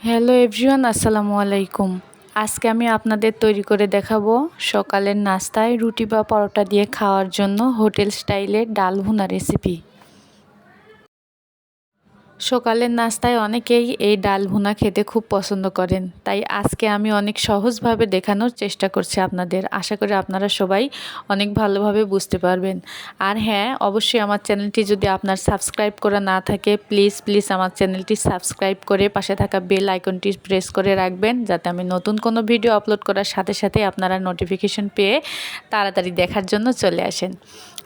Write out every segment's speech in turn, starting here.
Hello everyone, আসসালামু আলাইকুম। আজকে আমি আপনাদের তৈরি করে দেখাবো সকালের নাস্তায় রুটি বা পরোটা দিয়ে খাওয়ার জন্য হোটেল স্টাইলের ডাল ভুনা রেসিপি সকালের নাস্তায় অনেকেই এই ডাল ভুনা খেতে খুব পছন্দ করেন। তাই আজকে আমি অনেক সহজভাবে দেখানোর চেষ্টা করছি আপনাদের। আশা করি আপনারা সবাই অনেক ভালোভাবে বুঝতে পারবেন। আর হ্যাঁ অবশ্যই আমার চ্যানেলটি যদি আপনার সাবস্ক্রাইব করা না থাকে, প্লিজ প্লিজ আমার চ্যানেলটি সাবস্ক্রাইব করে পাশে থাকা বেল আইকনটি প্রেস করে রাখবেন, যাতে আমি নতুন কোনো ভিডিও আপলোড করার সাথে সাথে আপনারা নোটিফিকেশন পেয়ে তাড়াতাড়ি দেখার জন্য চলে আসেন।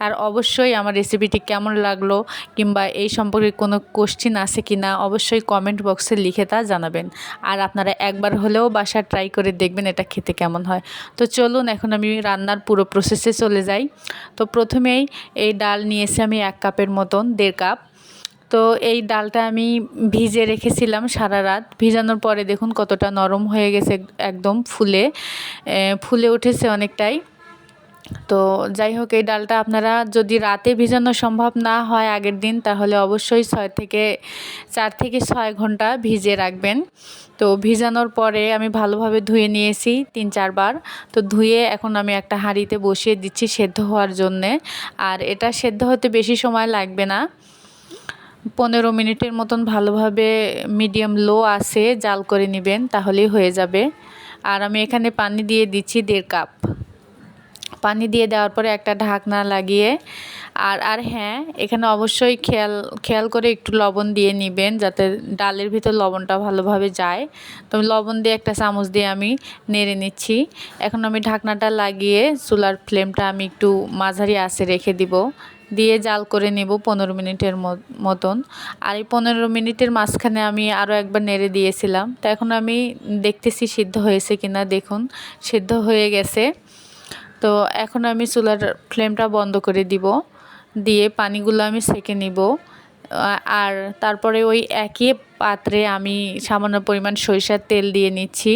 আর অবশ্যই আমার রেসিপিটি কেমন লাগল, কিংবা এই সম্পর্কে কোনো কোশ্চিন আছে কি না, অবশ্যই কমেন্ট বক্সে লিখে তা জানাবেন। আর আপনারা একবার হলেও বাসা ট্রাই করে দেখবেন এটা খেতে কেমন হয়। তো চলুন, এখন আমি রান্নার পুরো প্রসেসে চলে যাই। তো প্রথমেই এই ডাল নিয়েছি আমি এক কাপের মতন, দেড় কাপ। তো এই ডালটা আমি ভিজে রেখেছিলাম সারা রাত। ভিজানোর পরে দেখুন কতটা নরম হয়ে গেছে, একদম ফুলে। ফুলে উঠেছে অনেকটাই। তো যাই হোক, এই ডালটা আপনারা যদি রাতে ভিজানো সম্ভব না হয় আগের দিন, তাহলে অবশ্যই ছয় থেকে চার থেকে ছয় ঘণ্টা ভিজে রাখবেন। তো ভিজানোর পরে আমি ভালোভাবে ধুয়ে নিয়েছি তিন চারবার। তো ধুয়ে এখন আমি একটা হাঁড়িতে বসিয়ে দিচ্ছি সেদ্ধ হওয়ার জন্যে। আর এটা সেদ্ধ হতে বেশি সময় লাগবে না। পনেরো মিনিটের মতন ভালোভাবে মিডিয়াম লো আসে জাল করে নেবেন, তাহলেই হয়ে যাবে। আর আমি এখানে পানি দিয়ে দিচ্ছি দেড় কাপ। পানি দিয়ে দেওয়ার পরে একটা ঢাকনা লাগিয়ে, আর আর হ্যাঁ এখানে অবশ্যই খেয়াল খেয়াল করে একটু লবণ দিয়ে নেবেন যাতে ডালের ভিতর লবণটা ভালোভাবে যায়। তো লবণ দিয়ে একটা চামচ দিয়ে আমি নেড়ে নিচ্ছি। এখন আমি ঢাকনাটা লাগিয়ে চুলার ফ্লেমটা আমি একটু মাঝারি আসে রেখে দিব। দিয়ে জাল করে নেব পনেরো মিনিটের মতন। আর এই পনেরো মিনিটের মাঝখানে আমি আরও একবার নেড়ে দিয়েছিলাম। তো এখন আমি দেখতেছি সিদ্ধ হয়েছে কিনা, দেখুন, সিদ্ধ হয়ে গেছে। তো এখন আমি চুলার ফ্লেমটা বন্ধ করে দিব। দিয়ে পানিগুলো আমি সেকে নিব। আর তারপরে ওই একই পাত্রে আমি সামান্য পরিমাণ সরিষার তেল দিয়ে নিচ্ছি।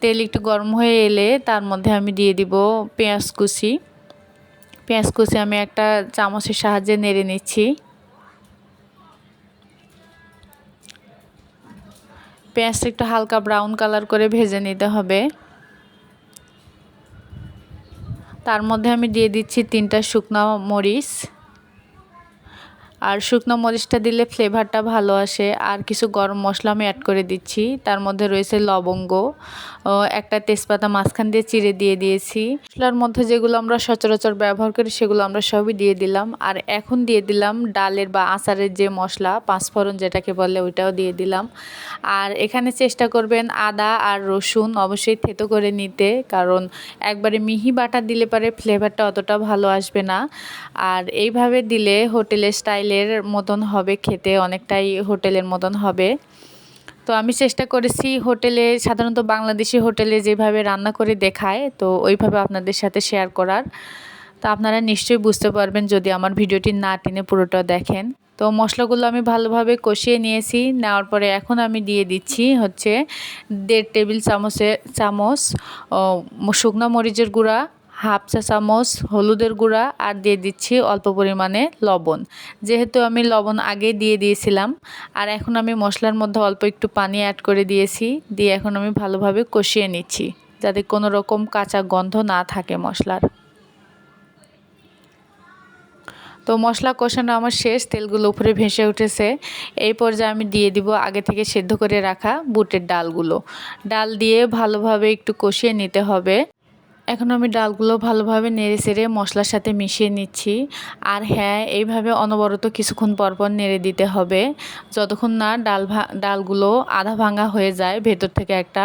তেল একটু গরম হয়ে এলে তার মধ্যে আমি দিয়ে দিব পেঁয়াজ কুচি। পেঁয়াজ কুচি আমি একটা চামচের সাহায্যে নেড়ে নিচ্ছি। পেঁয়াজটা একটু হালকা ব্রাউন কালার করে ভেজে নিতে হবে। তার মধ্যে আমি দিয়ে দিচ্ছি তিনটা শুকনো মরিচ। আর শুকনো মরিচটা দিলে ফ্লেভারটা ভালো আসে। আর কিছু গরম মশলা আমি অ্যাড করে দিচ্ছি। তার মধ্যে রয়েছে লবঙ্গ একটা তেজপাতা মাঝখান দিয়ে চিড়ে দিয়ে দিয়েছি। মশলার মধ্যে যেগুলো আমরা সচরাচর ব্যবহার করি, সেগুলো আমরা সবই দিয়ে দিলাম। আর এখন দিয়ে দিলাম ডালের বা আচারের যে মশলা, পাঁচফোড়ন যেটাকে বলে, ওইটাও দিয়ে দিলাম। আর এখানে চেষ্টা করবেন আদা আর রসুন অবশ্যই থেতো করে নিতে, কারণ একবারে মিহি বাটা দিলে পারে ফ্লেভারটা অতটা ভালো আসবে না। আর এইভাবে দিলে হোটেলের স্টাইলের মতন হবে, খেতে অনেকটাই হোটেলের মতন হবে। তো আমি চেষ্টা করেছি হোটেলে, সাধারণত বাংলাদেশি হোটেলে যেভাবে রান্না করে দেখায়, তো ওইভাবে আপনাদের সাথে শেয়ার করার। তো আপনারা নিশ্চয়ই বুঝতে পারবেন যদি আমার ভিডিওটি না টেনে পুরোটা দেখেন। তো মশলাগুলো আমি ভালোভাবে কষিয়ে নিয়েছি, নেওয়ার পরে এখন আমি দিয়ে দিচ্ছি হচ্ছে দেড় টেবিল চামচে, চামচ শুকনো মরিচের গুঁড়া হাফ চা চামচ হলুদের গুঁড়া আর দিয়ে দিচ্ছি অল্প পরিমাণে লবণ। যেহেতু আমি লবণ আগে দিয়ে দিয়েছিলাম, আর এখন আমি মশলার মধ্যে অল্প একটু পানি অ্যাড করে দিয়েছি, দিয়ে এখন আমি ভালোভাবে কষিয়ে নিচ্ছি, যাতে কোনো রকম কাঁচা গন্ধ না থাকে মশলার। তো মশলা কষানো আমার শেষ, তেলগুলো উপরে ভেসে উঠেছে। এই পর্যায়ে আমি দিয়ে দিব আগে থেকে সেদ্ধ করে রাখা বুটের ডালগুলো। ডাল দিয়ে ভালোভাবে একটু কষিয়ে নিতে হবে। এখন আমি ডালগুলো ভালোভাবে নেড়ে চেড়ে মশলার সাথে মিশিয়ে নিচ্ছি। আর হ্যাঁ এইভাবে অনবরত কিছুক্ষণ পরপর নেড়ে দিতে হবে। যতক্ষণ না ডাল ডালগুলো আধা ভাঙা হয়ে যায়, ভেতর থেকে একটা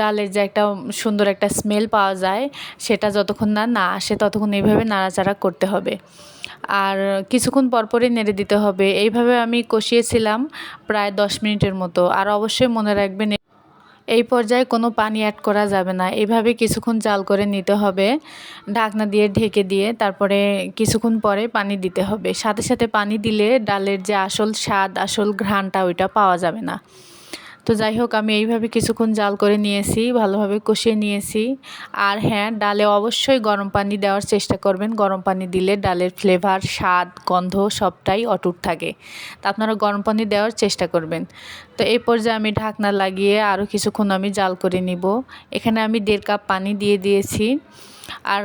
ডালের যে একটা সুন্দর একটা স্মেল পাওয়া যায়, সেটা যতক্ষণ না না আসে ততক্ষণ এইভাবে নাড়াচাড়া করতে হবে। আর কিছুক্ষণ পরপরই নেড়ে দিতে হবে। এইভাবে আমি কষিয়েছিলাম প্রায় দশ মিনিটের মতো। আর অবশ্যই মনে রাখবেন এই পর্যায়ে কোনো পানি অ্যাড করা যাবে না। এভাবে কিছুক্ষণ জাল করে নিতে হবে, ঢাকনা দিয়ে ঢেকে দিয়ে, তারপরে কিছুক্ষণ পরে পানি দিতে হবে। সাথে সাথে পানি দিলে ডালের যে আসল স্বাদ, আসল ঘ্রাণটা ওইটা পাওয়া যাবে না। তো যাই হোক, আমি এইভাবে কিছুক্ষণ জাল করে নিয়েছি, ভালোভাবে কষিয়ে নিয়েছি। আর হ্যাঁ ডালে অবশ্যই গরম পানি দেওয়ার চেষ্টা করবেন। গরম পানি দিলে ডালের ফ্লেভার স্বাদ, গন্ধ সবটাই অটুট থাকে। তা আপনারা গরম পানি দেওয়ার চেষ্টা করবেন। তো এই পর্যায়ে আমি ঢাকনা লাগিয়ে আরও কিছুক্ষণ আমি জাল করে নিব। এখানে আমি দেড় কাপ পানি দিয়ে দিয়েছি। আর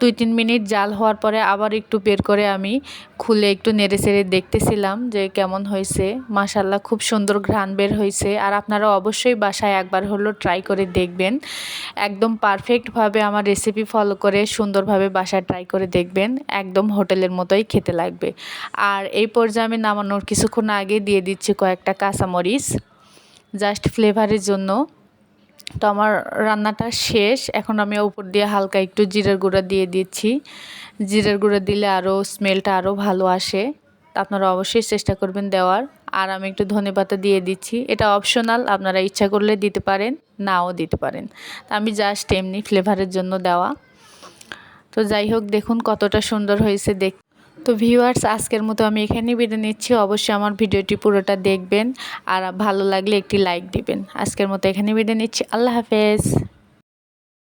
দুই, তিন মিনিট জাল হওয়ার পরে আবার একটু বের করে আমি খুলে একটু নেড়ে চেড়ে দেখতেছিলাম যে কেমন হয়েছে। মাসাল্লাহ খুব সুন্দর ঘ্রাণ বের হয়েছে। আর আপনারা অবশ্যই বাসায় একবার হলো ট্রাই করে দেখবেন। একদম পারফেক্টভাবে আমার রেসিপি ফলো করে সুন্দরভাবে বাসায় ট্রাই করে দেখবেন। একদম হোটেলের মতোই খেতে লাগবে। আর এই পর্যায়ে আমি নামানোর কিছুক্ষণ আগে দিয়ে দিচ্ছি কয়েকটা কাঁচামরিচ জাস্ট ফ্লেভারের জন্য। তো আমার রান্নাটা শেষ। এখন আমি উপর দিয়ে হালকা একটু জিরের গুঁড়া দিয়ে দিচ্ছি। জিরের গুঁড়া দিলে আরও স্মেলটা আরও ভালো আসে। আপনারা অবশ্যই চেষ্টা করবেন দেওয়ার। আর আমি একটু ধনে পাতা দিয়ে দিচ্ছি। এটা অপশনাল আপনারা ইচ্ছা করলে দিতে পারেন, নাও দিতে পারেন। আমি জাস্ট এমনি ফ্লেভারের জন্য দেওয়া। তো যাই হোক, দেখুন কতটা সুন্দর হয়েছে দেখ তো ভিউয়ার্স আজকের মতো আমি এখানেই বিদায় নিচ্ছি। অবশ্যই আমার ভিডিওটি পুরোটা দেখবেন আর ভালো লাগলে একটি লাইক দিবেন। আজকের মতো এখানেই বিদায় নিচ্ছি। আল্লাহ হাফেজ।